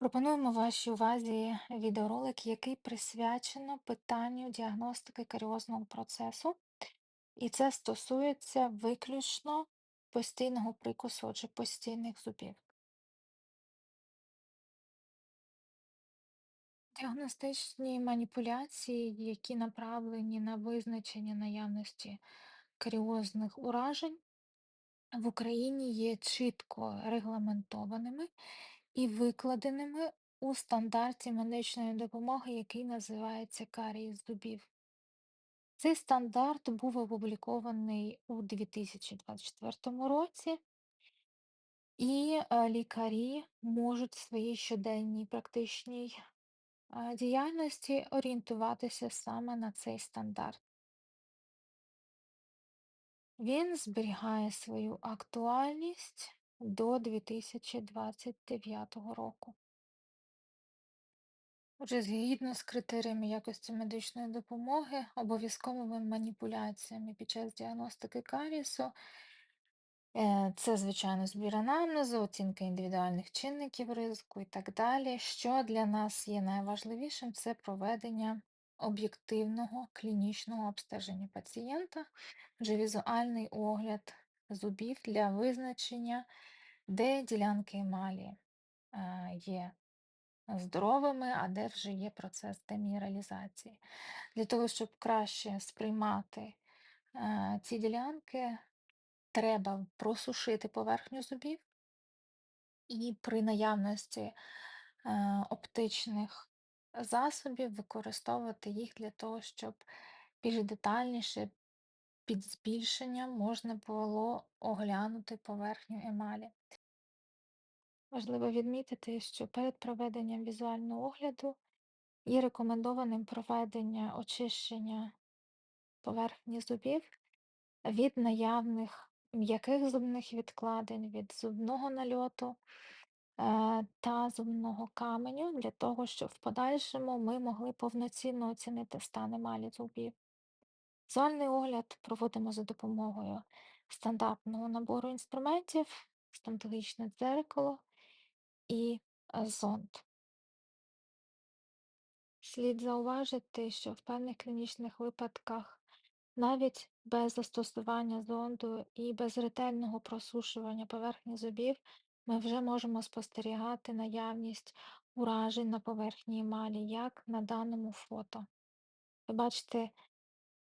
Пропонуємо вашій увазі відеоролик, який присвячено питанню діагностики каріозного процесу, і це стосується виключно постійного прикусу, отже, постійних зубів. Діагностичні маніпуляції, які направлені на визначення наявності каріозних уражень, в Україні є чітко регламентованими і викладеними у стандарті медичної допомоги, який називається карієс зубів. Цей стандарт був опублікований у 2024 році, і е, лікарі можуть в своїй щоденній практичній е, діяльності орієнтуватися саме на цей стандарт. Він зберігає свою актуальність до 2029 року. Отже, згідно з критеріями якості медичної допомоги, обов'язковими маніпуляціями під час діагностики карісу, е, це, звичайно, збір анамнезу, оцінка індивідуальних чинників ризику і так далі. Що для нас є найважливішим, це проведення об'єктивного клінічного обстеження пацієнта, вже візуальний огляд зубів для визначення, де ділянки емалі є здоровими, а де вже є процес демінералізації. Для того, щоб краще сприймати ці ділянки, треба просушити поверхню зубів і при наявності оптичних засобів використовувати їх для того, щоб більш детальніше під збільшенням можна було оглянути поверхню емалі. Важливо відмітити, що перед проведенням візуального огляду є рекомендованим проведення очищення поверхні зубів від наявних м'яких зубних відкладень, від зубного нальоту е, та зубного каменю, для того, щоб в подальшому ми могли повноцінно оцінити стан емалі зубів. Візуальний огляд проводимо за допомогою стандартного набору інструментів, стоматологічне дзеркало і е, зонд. Слід зауважити, що в певних клінічних випадках навіть без застосування зонду і без ретельного просушування поверхні зубів ми вже можемо спостерігати наявність уражень на поверхні емалі, як на даному фото. Ви бачите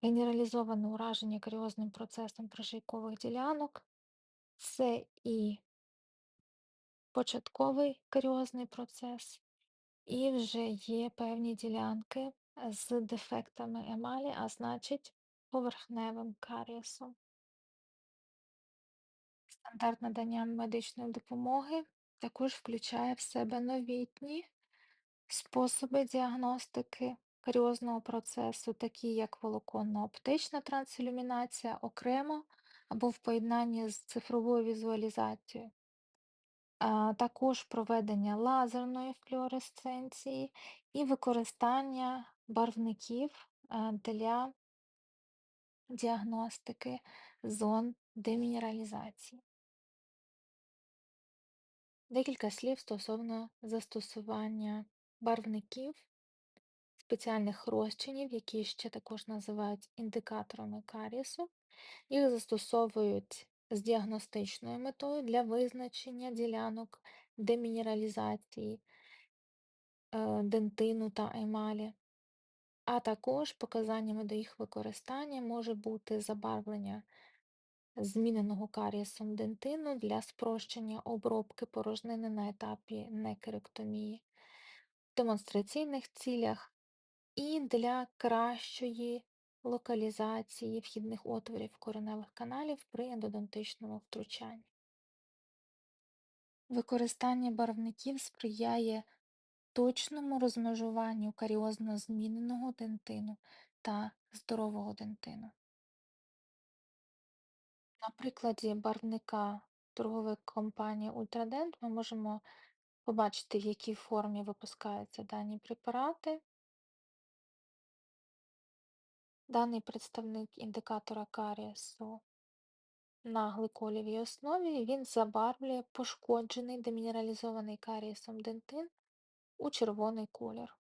генералізоване ураження каріозним процесом пришийкових ділянок, це і початковий каріозний процес, і вже є певні ділянки з дефектами емалі, а значить поверхневим карієсом. Стандарт надання медичної допомоги також включає в себе новітні способи діагностики каріозного процесу, такі як волоконно-оптична трансілюмінація окремо або в поєднанні з цифровою візуалізацією також проведення лазерної флюоресценції і використання барвників е, для діагностики зон демінералізації. Декілька слів стосовно застосування барвників, спеціальних розчинів, які ще також називають індикаторами карісу. Їх застосовують з діагностичною метою для визначення ділянок демінералізації, е, дентину та емалі, а також показаннями до їх використання може бути забарвлення зміненого карієсом дентину для спрощення обробки порожнини на етапі некеректомії, в демонстраційних цілях і для кращої локалізації вхідних отворів кореневих каналів при ендодонтичному втручанні. Використання барвників сприяє точному розмежуванню каріозно зміненого дентину та здорового дентину. На прикладі барвника торгової компанії Ультрадент ми можемо побачити, в якій формі випускаються дані препарати. Даний представник індикатора карієсу на гликолівій основі він забарвлює пошкоджений демінералізований карієсом дентин у червоний колір.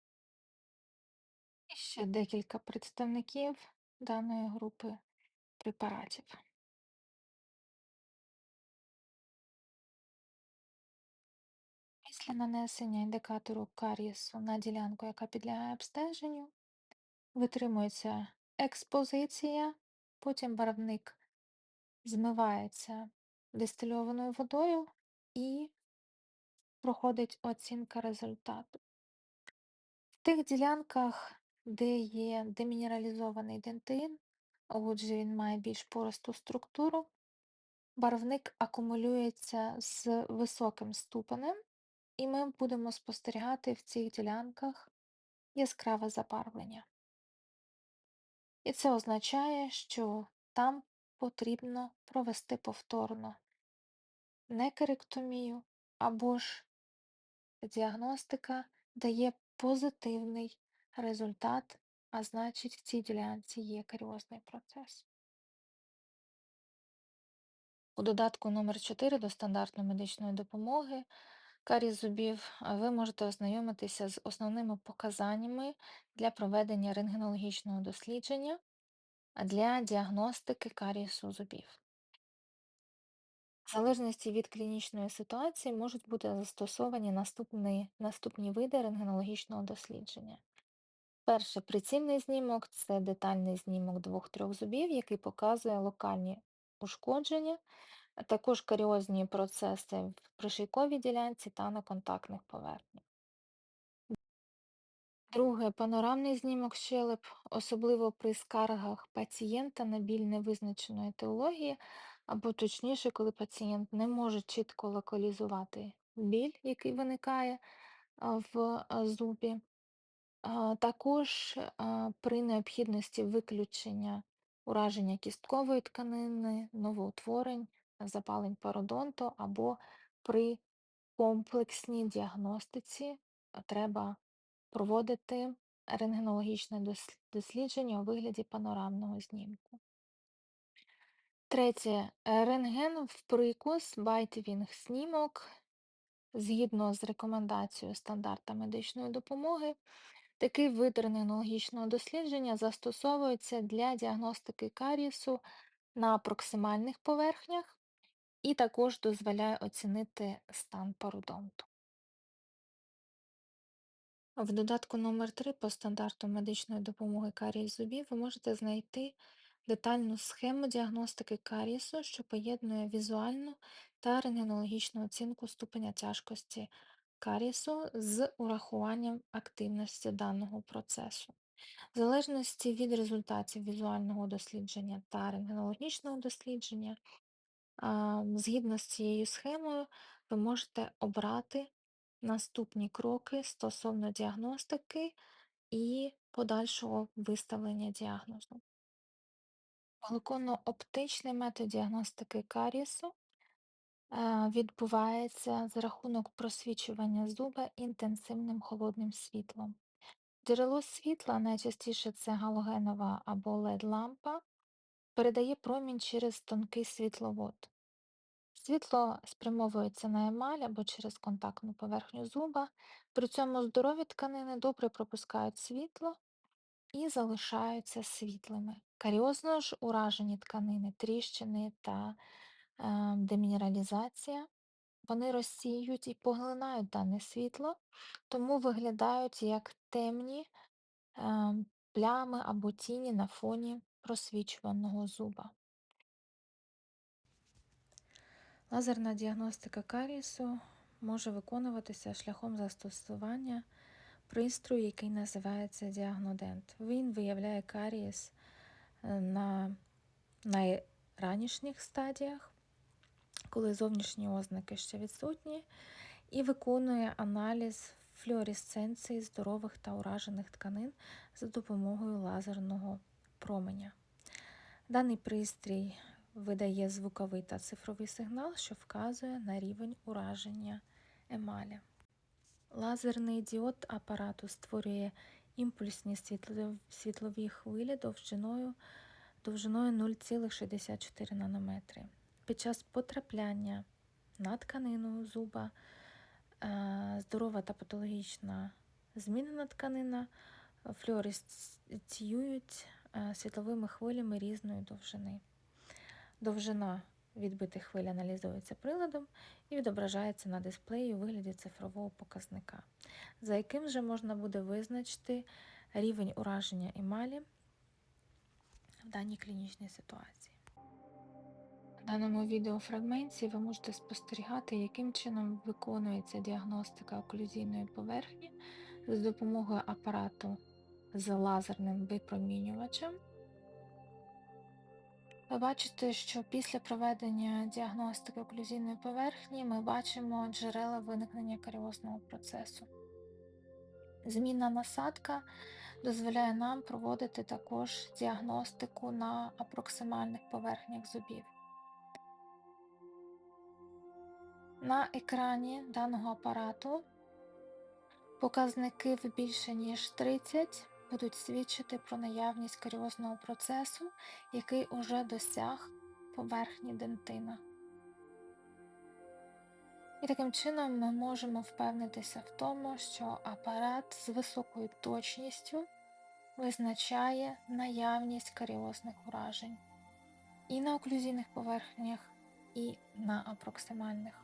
І ще декілька представників даної групи препаратів. Після нанесення індикатору карієсу на ділянку, яка підлягає обстеженню, витримується експозиція, потім барвник змивається дистильованою водою і проходить оцінка результату. В тих ділянках, де є демінералізований дентин, отже, він має більш поросту структуру, барвник акумулюється з високим ступенем, і ми будемо спостерігати в цих ділянках яскраве забарвлення. І це означає, що там потрібно провести повторно некеректомію або ж діагностика дає позитивний результат, а значить, в цій ділянці є каріозний процес. У додатку номер 4 до стандартної медичної допомоги каріз зубів ви можете ознайомитися з основними показаннями для проведення рентгенологічного дослідження для діагностики карієсу зубів. В залежності від клінічної ситуації можуть бути застосовані наступні, наступні види рентгенологічного дослідження. Перше прицільний знімок це детальний знімок двох-трьох зубів, який показує локальні ушкодження, також каріозні процеси в пришийковій ділянці та на контактних поверхнях. Друге панорамний знімок щелеп, особливо при скаргах пацієнта на біль невизначеної етіології, або точніше, коли пацієнт не може чітко локалізувати біль, який виникає в зубі. Також при необхідності виключення ураження кісткової тканини, новоутворень, запалень пародонту або при комплексній діагностиці треба проводити рентгенологічне дослідження у вигляді панорамного знімку. Третє. Е, Рентген в прикус, байтвінг снімок. Згідно з рекомендацією стандарта медичної допомоги, такий вид рентгенологічного дослідження застосовується для діагностики карісу на проксимальних поверхнях і також дозволяє оцінити стан пародонту. В додатку номер 3 по стандарту медичної допомоги карієс зубів ви можете знайти детальну схему діагностики карієсу, що поєднує візуальну та рентгенологічну оцінку ступеня тяжкості карієсу з урахуванням активності даного процесу. В залежності від результатів візуального дослідження та рентгенологічного дослідження, згідно з цією схемою, ви можете обрати наступні кроки стосовно діагностики і подальшого виставлення діагнозу. Глуконно-оптичний метод діагностики карісу е, відбувається за рахунок просвічування зуба інтенсивним холодним світлом. Джерело світла, найчастіше це галогенова або LED-лампа, передає промінь через тонкий світловод. Світло спрямовується на емаль або через контактну поверхню зуба, при цьому здорові тканини добре пропускають світло і залишаються світлими. Каріозно ж уражені тканини, тріщини та е, демінералізація, вони розсіюють і поглинають дане світло, тому виглядають як темні е, плями або тіні на фоні просвічуваного зуба. Лазерна діагностика карієсу може виконуватися шляхом застосування пристрою, який називається діагнодент. Він виявляє карієс е, на найранішніх стадіях, коли зовнішні ознаки ще відсутні, і виконує аналіз флюоресценції здорових та уражених тканин за допомогою лазерного променя. Даний пристрій видає звуковий та цифровий сигнал, що вказує на рівень ураження емалі. Лазерний діод апарату створює імпульсні світлові хвилі довжиною довжиною 0,64 нанометри. Під час потрапляння на тканину зуба е, здорова та патологічна змінена тканина флюоресцюють е, світловими хвилями різної довжини. Довжина відбитих хвиль аналізується приладом і відображається на дисплеї у вигляді цифрового показника, за яким же можна буде визначити рівень ураження емалі в даній клінічній ситуації. В даному відеофрагменті ви можете спостерігати, яким чином виконується діагностика оклюзійної поверхні з допомогою апарату з лазерним випромінювачем. Ви бачите, що після проведення діагностики оклюзійної поверхні ми бачимо джерела виникнення каріозного процесу. Змінна насадка дозволяє нам проводити також діагностику на апроксимальних поверхнях зубів. На екрані даного апарату показники в більше ніж 30 будуть свідчити про наявність каріозного процесу, який уже досяг поверхні дентина. І таким чином ми можемо впевнитися в тому, що апарат з високою точністю визначає наявність каріозних уражень і на оклюзійних поверхнях, і на апроксимальних.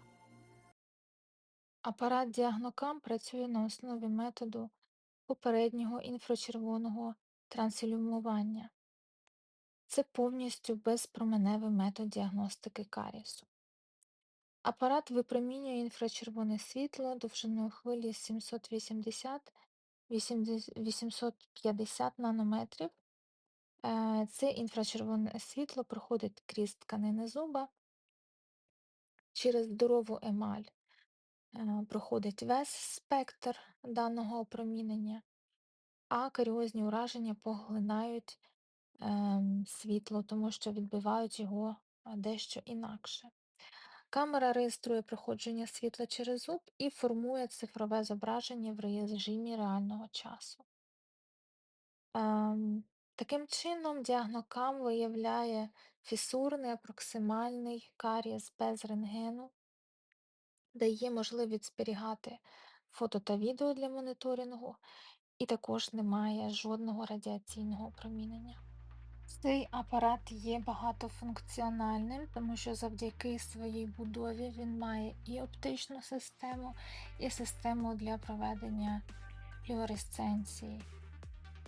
Апарат діагнокам працює на основі методу попереднього інфрачервоного трансілюмування. Це повністю безпроменевий метод діагностики карісу. Апарат випромінює інфрачервоне світло довжиною хвилі 780-850 нанометрів. Е, Це інфрачервоне світло проходить крізь тканини зуба через здорову емаль. Е, проходить весь спектр даного опромінення, а каріозні ураження поглинають ем, світло, тому що відбивають його е, дещо інакше. Камера реєструє проходження світла через зуб і формує цифрове зображення в режимі реального часу. Ем, Таким чином, діагнокам виявляє фісурний апроксимальний карієс без рентгену, дає можливість зберігати фото та відео для моніторингу, і також немає жодного радіаційного опромінення. Цей апарат є багатофункціональним, тому що завдяки своїй будові він має і оптичну систему, і систему для проведення флюоресценції.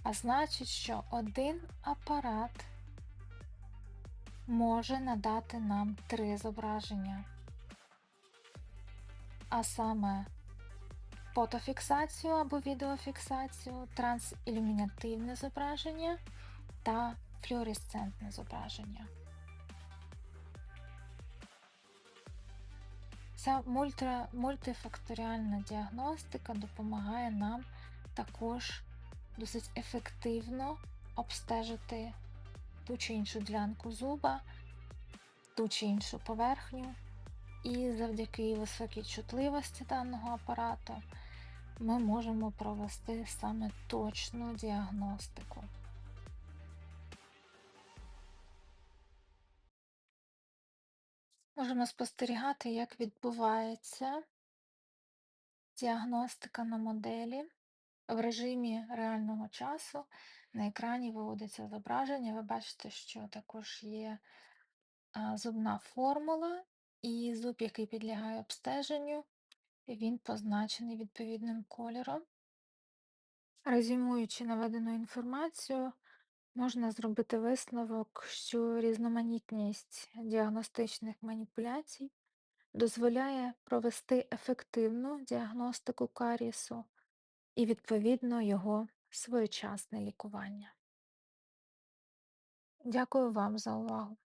А значить, що один апарат може надати нам три зображення, а саме фотофіксацію або відеофіксацію, трансілюмінативне зображення та флюоресцентне зображення. Ця мультифакторіальна діагностика допомагає нам також досить ефективно обстежити ту чи іншу ділянку зуба, ту чи іншу поверхню, і завдяки високій чутливості даного апарату ми можемо провести саме точну діагностику. Можемо спостерігати, як відбувається діагностика на моделі. В режимі реального часу на екрані виводиться зображення. Ви бачите, що також є зубна формула, і зуб, який підлягає обстеженню, він позначений відповідним кольором. Резюмуючи наведену інформацію, можна зробити висновок, що різноманітність діагностичних маніпуляцій дозволяє провести ефективну діагностику карісу і, відповідно, його своєчасне лікування. Дякую вам за увагу!